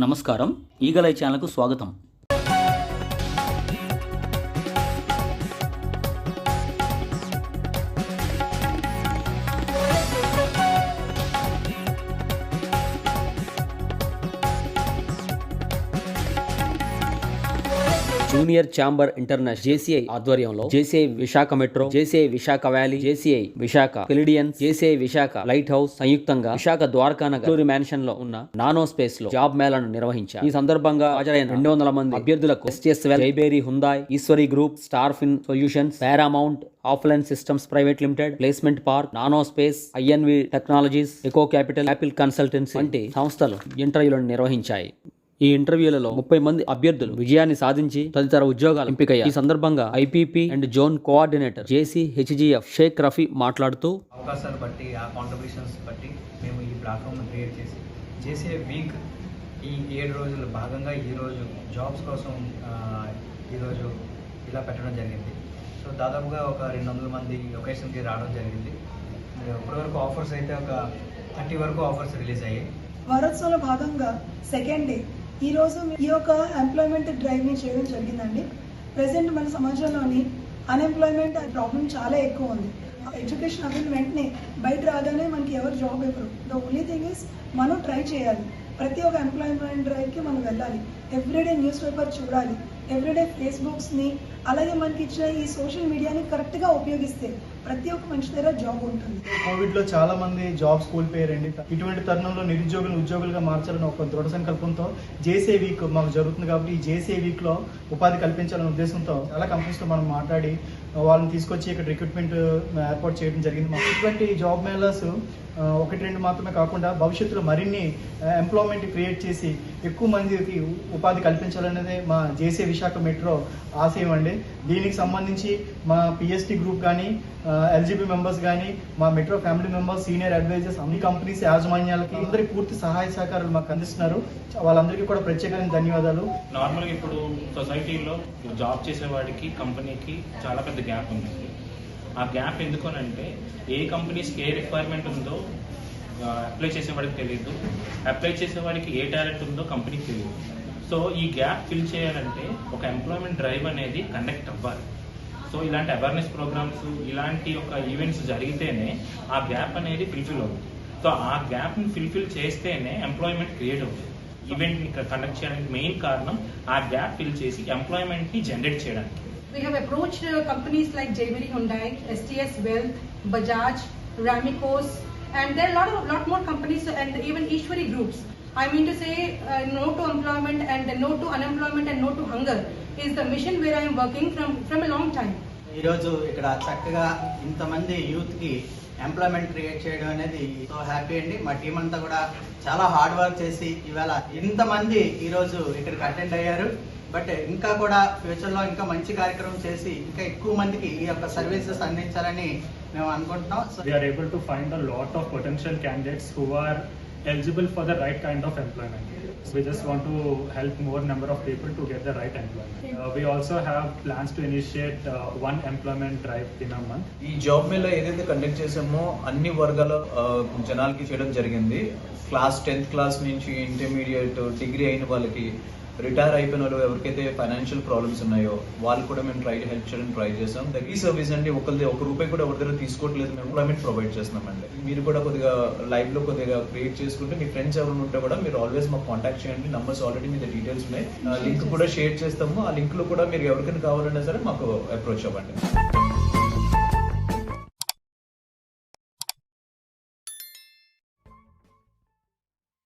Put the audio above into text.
నమస్కారం. ఈగలై ఛానల్కు స్వాగతం. జూనియర్ ఛాంబర్ ఇంటర్నేషనల్ జేసీఐ ఆధ్వర్యంలో JCI Visakha metro JCI Visakha valley JCI Visakha కెలిడియన్ JCI Visakha light house సంయుక్తంగా విశాఖ ద్వారకా నగర్ మ్యాన్షన్లో ఉన్న నానో స్పేస్లో జాబ్ మేళను నిర్వహించారు. ఈ సందర్భంగా హాజరైన రెండు వందల మంది అభ్యర్థులకు STS జైబేరీ Hyundai Eswari group star fin solutions paramount offline systems private limited placement park nano space INV technologies eco capital Apple consultancy వంటి సంస్థలు ఇంటర్వ్యూలను నిర్వహించాయి. ఈ ఇంటర్వ్యూలలో ముప్పై మంది అభ్యర్థులు విజయాన్ని సాధించి తదితర ఉద్యోగాలు ఎంపికయ్యాయి ఈ సందర్భంగా IPP and zone coordinator JC HGF Shaik Rafi మాట్లాడుతూ అవకాశాలు బట్టి ఆ కాంట్రిబ్యూషన్స్ బట్టి మేము ఈ ప్లాట్ఫామ్ క్రియేట్ చేసి చేసే వీక్ ఈ ఏడు రోజులు భాగంగా ఈరోజు జాబ్స్ కోసం ఆ, ఈరోజు ఇలా పెట్టడం జరిగింది. సో దాదాపుగా ఒక రెండు వందల మంది లొకేషన్కి రావడం జరిగింది. ఇప్పటివరకు ఆఫర్స్ అయితే ఒక థర్టీ వరకు ఆఫర్స్ రిలీజ్ అయ్యాయి. వారోత్సవంలో భాగంగా సెకండ్ డే ఈ రోజు ఈ యొక్క ఎంప్లాయ్మెంట్ డ్రైవ్ని చేయడం జరిగిందండి. ప్రెసెంట్ మన సమాజంలోని అన్ఎంప్లాయ్మెంట్ ప్రాబ్లం చాలా ఎక్కువ ఉంది. ఎడ్యుకేషన్ అవ్విన వెంటనే బయట రాగానే మనకి ఎవరు జాబ్ ఇవ్వరు. ద ఓన్లీ థింగ్ ఇస్ మనం ట్రై చేయాలి. ప్రతి ఒక్క ఎంప్లాయ్మెంట్ డ్రైవ్కి మనం వెళ్ళాలి. ఎవ్రీడే న్యూస్ పేపర్ చూడాలి. ఎవ్రీడే ఫేస్బుక్స్ని అలాగే మనకి ఇచ్చిన ఈ సోషల్ మీడియాని కరెక్ట్గా ఉపయోగిస్తే ప్రతి ఒక్క మనిషి దగ్గర జాబ్ ఉంటుంది. కోవిడ్లో చాలా మంది జాబ్స్ కోల్పోయారండి. ఇటువంటి తరుణంలో నిరుద్యోగులు ఉద్యోగులుగా మార్చాలని ఒక దృఢ సంకల్పంతో జేసే వీక్ మాకు జరుగుతుంది కాబట్టి ఈ జేసే వీక్లో ఉపాధి కల్పించాలనే ఉద్దేశంతో చాలా కంపెనీస్తో మనం మాట్లాడి వాళ్ళని తీసుకొచ్చి ఇక్కడ రిక్రూట్మెంట్ uh, ఏర్పాటు చేయడం జరిగింది. మాకు ఇటువంటి జాబ్ మేళాస్ ఒకటి రెండు మాత్రమే కాకుండా భవిష్యత్తులో మరిన్ని ఎంప్లాయ్మెంట్ క్రియేట్ చేసి ఎక్కువ మందికి ఉపాధి కల్పించాలనేదే మా జేసీ విశాఖ మెట్రో ఆశయం అండి. దీనికి సంబంధించి మా పిఎస్టీ గ్రూప్ కానీ ఎల్జీబీ మెంబర్స్ కానీ మా metro family members senior advisors అన్ని కంపెనీస్ యాజమాన్యాలకి అందరి పూర్తి సహాయ సహకారాలు మాకు అందిస్తున్నారు. వాళ్ళందరికీ కూడా ప్రత్యేకమైన ధన్యవాదాలు. నార్మల్గా ఇప్పుడు సొసైటీలో జాబ్ చేసేవాడికి కంపెనీకి చాలా పెద్ద గ్యాప్ ఉంది. ఆ గ్యాప్ ఎందుకనంటే ఏ కంపెనీస్కి ఏ రిక్వైర్మెంట్ ఉందో అప్లై చేసేవాడికి తెలియదు అప్లై చేసేవాడికి ఏ టాలెంట్ ఉందో కంపెనీకి తెలియదు సో ఈ గ్యాప్ ఫిల్ చేయాలంటే ఒక ఎంప్లాయ్మెంట్ డ్రైవ్ అనేది కండక్ట్ అవ్వాలి. సో ఇలాంటి అవేర్నెస్ ప్రోగ్రామ్స్ ఇలాంటి ఒక ఈవెంట్స్ జరిగితేనే ఆ గ్యాప్ అనేది ఫిల్ఫిల్ అవుతుంది. సో ఆ గ్యాప్ని ఫిల్ఫిల్ చేస్తేనే ఎంప్లాయ్మెంట్ క్రియేట్ అవుతుంది. ఈవెంట్ని కండక్ట్ చేయడానికి మెయిన్ కారణం ఆ గ్యాప్ ఫిల్ చేసి ఎంప్లాయ్మెంట్ని జనరేట్ చేయడానికి. We have approached uh, companies like Jewelry Hyundai, STS Wealth, Bajaj, Ramicos, and there are a lot of lot more companies and even Ishwari groups. I mean to say, uh, no to employment and no to unemployment and no to hunger is the mission where I am working from from a long time. ఈరోజు ఇక్కడ చక్కగా ఇంతమంది యూత్కి employment create చేయడం అనేది so happy అండి మా team అంతా కూడా చాలా హార్డ్ వర్క్ చేసి ఇవాళ ఇంతమంది ఈరోజు ఇక్కడికి అటెండ్ అయ్యారు బట్ ఇంకా కూడా ఫ్యూచర్లో ఇంకా మంచి కార్యక్రమం చేసి ఇంకా ఎక్కువ మందికి ఈ యొక్క సర్వీసెస్ అందించాలని మేము అనుకుంటున్నాం. So are able to find the lot of potential candidates who are eligible for the right kind of employment employment. We just want to help more number of people to get the right employment. Uh, we also have plans to initiate uh, one employment drive in a month. ఈ job Mela ఏదైతే conduct చేసామో అన్ని వర్గాల జనాలకి చేయడం జరిగింది class tenth class నుంచి intermediate degree అయిన వాళ్ళకి రిటైర్ అయిపోయిన వాళ్ళు ఎవరికైతే ఫైనాన్షియల్ ప్రాబ్లమ్స్ ఉన్నాయో వాళ్ళు కూడా మేము ట్రై హెల్ప్ చేయడానికి ట్రై చేస్తాం ఈ సర్వీస్ అండి ఒకరిది ఒక రూపాయి కూడా ఎవరి దగ్గర తీసుకోవట్లేదు మేము ఎంప్లాయ్మెంట్ ప్రొవైడ్ చేస్తున్నామండి మీరు కూడా కొద్దిగా లైవ్లో కొద్దిగా క్రియేట్ చేసుకుంటే మీ ఫ్రెండ్స్ ఎవరు ఉంటే కూడా మీరు ఆల్వేస్ మాకు కాంటాక్ట్ చేయండి. నంబర్స్ ఆల్రెడీ మీద డీటెయిల్స్ ఉన్నాయి. లింక్ కూడా షేర్ చేస్తాము. ఆ లింక్లో కూడా మీరు ఎవరికైనా కావాలన్నా సరే మాకు అప్రోచ్ అవ్వండి.